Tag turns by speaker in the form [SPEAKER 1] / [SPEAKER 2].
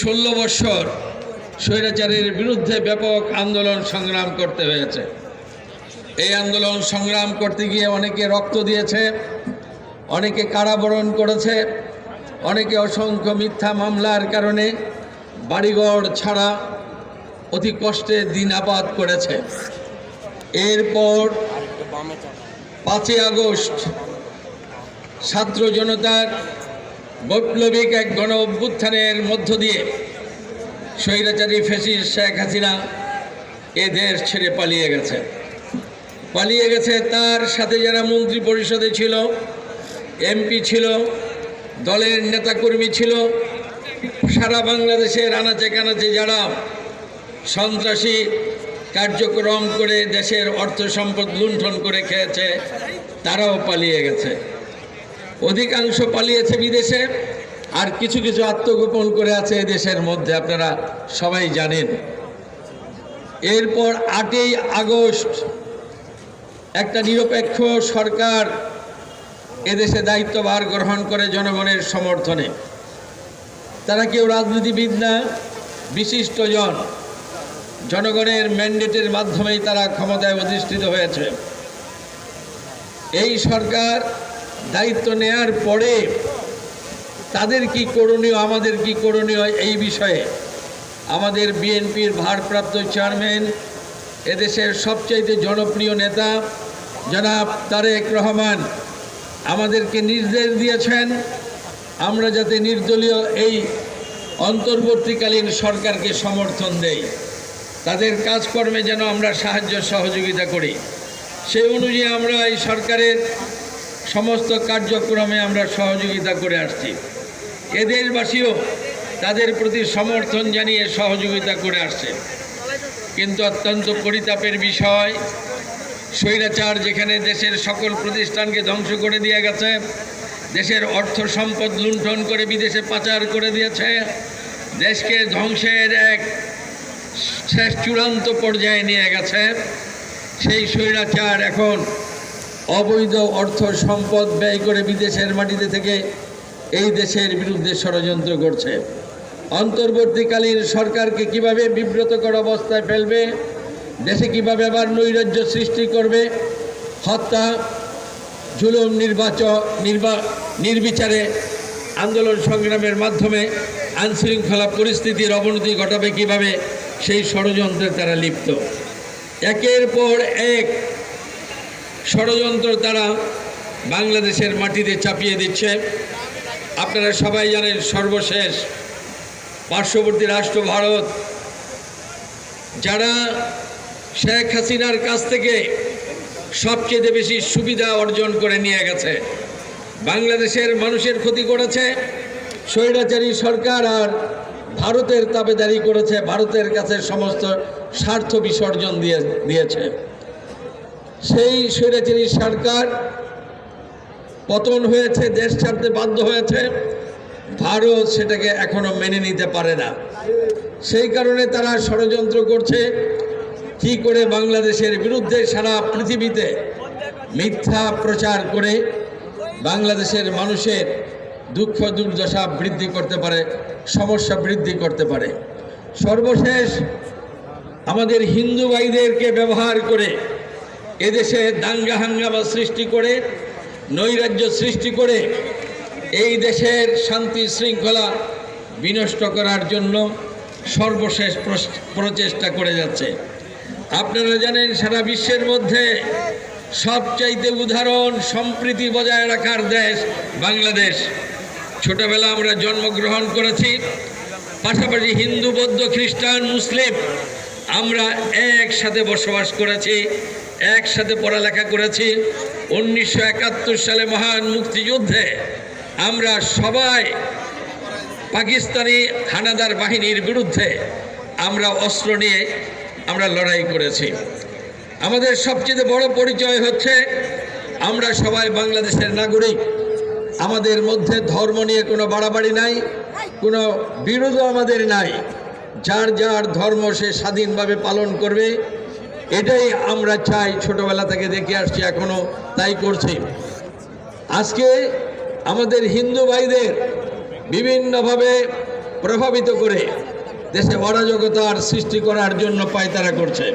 [SPEAKER 1] ষোলো বৎসর স্বৈরাচারের বিরুদ্ধে ব্যাপক আন্দোলন সংগ্রাম করতে হয়েছে। এই আন্দোলন সংগ্রাম করতে গিয়ে অনেকে রক্ত দিয়েছে, অনেকে কারাবরণ করেছে, অনেকে অসংখ্য মিথ্যা মামলার কারণে বাড়িঘর ছাড়া অতি কষ্টে দিন আপাত করেছে। এরপর পাঁচই আগস্ট ছাত্র জনতার বৈপ্লবিক এক গণ অভ্যুত্থানের মধ্য দিয়ে স্বৈরাচারী ফেসি শেখ হাসিনা এ দেশ ছেড়ে পালিয়ে গেছে। পালিয়ে গেছে তার সাথে যারা মন্ত্রী পরিষদে ছিল, এমপি ছিল, দলের নেতাকর্মী ছিল, সারা বাংলাদেশের আনাচে কানাচে যারা সন্ত্রাসী কার্যক্রম করে দেশের অর্থ সম্পদ লুণ্ঠন করে খেয়েছে, তারাও পালিয়ে গেছে। অধিকাংশ পালিয়েছে বিদেশে, আর কিছু কিছু আত্মগোপন করে আছে দেশের মধ্যে, আপনারা সবাই জানেন। এরপর আটই আগস্ট একটা নিরপেক্ষ সরকার এদেশে দায়িত্বভার গ্রহণ করে জনগণের সমর্থনে। তারা কেউ রাজনীতিবিদ না, বিশিষ্টজন। জনগণের ম্যান্ডেটের মাধ্যমেই তারা ক্ষমতায় অধিষ্ঠিত হয়েছে। এই সরকার দায়িত্ব নেয়ার পরে তাদের কি করণীয়, আমাদের কি করণীয় এই বিষয়ে আমাদের বিএনপির ভারপ্রাপ্ত চেয়ারম্যান, এদেশের সবচাইতে জনপ্রিয় নেতা জনাব তারেক রহমান আমাদেরকে নির্দেশ দিয়েছেন, আমরা যাতে নির্দলীয় এই অন্তর্বর্তীকালীন সরকারকে সমর্থন দেই। তাদের কাজকর্মে যেন আমরা সাহায্য সহযোগিতা করি। সেই অনুযায়ী আমরা এই সরকারের সমস্ত কার্যক্রমে আমরা সহযোগিতা করে আসছি। এ দেশবাসীও তাদের প্রতি সমর্থন জানিয়ে সহযোগিতা করে আসছে। কিন্তু অত্যন্ত পরিতাপের বিষয়, স্বৈরাচার যেখানে দেশের সকল প্রতিষ্ঠানকে ধ্বংস করে দিয়ে গেছে, দেশের অর্থ সম্পদ লুণ্ঠন করে বিদেশে পাচার করে দিয়েছে, দেশকে ধ্বংসের এক শেষ চূড়ান্ত পর্যায়ে নিয়ে গেছে। সেই স্বৈরাচার এখন অবৈধ অর্থ সম্পদ ব্যয় করে বিদেশের মাটিতে থেকে এই দেশের বিরুদ্ধে ষড়যন্ত্র করছে। অন্তর্বর্তীকালীন সরকারকে কীভাবে বিব্রতকর অবস্থায় ফেলবে, দেশে কীভাবে আবার নৈরাজ্য সৃষ্টি করবে, হত্যা, জুলুম নির্বাচন, নির্বা, নির্বিচারে আন্দোলন সংগ্রামের মাধ্যমে আইনশৃঙ্খলা পরিস্থিতির অবনতি ঘটাবে কীভাবে, সেই ষড়যন্ত্রে তারা লিপ্ত। একের পর এক ষড়যন্ত্র তারা বাংলাদেশের মাটিতে চাপিয়ে দিচ্ছে। আপনারা সবাই জানেন সর্বশেষ পার্শ্ববর্তী রাষ্ট্র ভারত, যারা শেখ হাসিনার কাছ থেকে সবচেয়ে বেশি সুবিধা অর্জন করে নিয়ে গেছে। বাংলাদেশের মানুষের ক্ষতি করেছে, স্বৈরাচারী সরকার আর ভারতের তাবেদারি করেছে, ভারতের কাছে সমস্ত স্বার্থ বিসর্জন দিয়ে দিয়েছে। সেই স্বৈরাচারী সরকার পতন হয়েছে, দেশ ছাড়তে বাধ্য হয়েছে। ভারত সেটাকে এখনও মেনে নিতে পারে না। সেই কারণে তারা ষড়যন্ত্র করছে। কি করে বাংলাদেশের বিরুদ্ধে সারা পৃথিবীতে মিথ্যা প্রচার করে বাংলাদেশের মানুষের দুঃখ দুর্দশা বৃদ্ধি করতে পারে, সমস্যা বৃদ্ধি করতে পারে? সর্বশেষ আমাদের হিন্দু ভাইদেরকে ব্যবহার করে এদেশে দাঙ্গা হাঙ্গামা সৃষ্টি করে, নৈরাজ্য সৃষ্টি করে, এই দেশের শান্তি শৃঙ্খলা বিনষ্ট করার জন্য সর্বশেষ প্রচেষ্টা করে যাচ্ছে। আপনারা জানেন, সারা বিশ্বের মধ্যে সবচাইতে উদাহরণ সম্প্রীতি বজায় রাখার দেশ বাংলাদেশ। ছোটবেলা আমরা জন্মগ্রহণ করেছি, পাশাপাশি হিন্দু, বৌদ্ধ, খ্রিস্টান, মুসলিম আমরা একসাথে বসবাস করেছি। একসাথে পড়ালেখা করেছি। উনিশশো একাত্তর সালে মহান মুক্তিযুদ্ধে আমরা সবাই পাকিস্তানি হানাদার বাহিনীর বিরুদ্ধে আমরা অস্ত্র নিয়ে আমরা লড়াই করেছি। আমাদের সবচেয়ে বড় পরিচয় হচ্ছে আমরা সবাই বাংলাদেশের নাগরিক। আমাদের মধ্যে ধর্ম নিয়ে কোনো বাড়াবাড়ি নাই, কোনো বিরোধও আমাদের নাই। যার যার ধর্ম সে স্বাধীনভাবে পালন করবে এটাই আমরা চাই ছোটবেলা থেকে দেখে আসছি, এখনও তাই করছি। আজকে আমাদের হিন্দু ভাইদের বিভিন্নভাবে প্রভাবিত করে দেশে অরাজকতার সৃষ্টি করার জন্য পায়তারা করছে।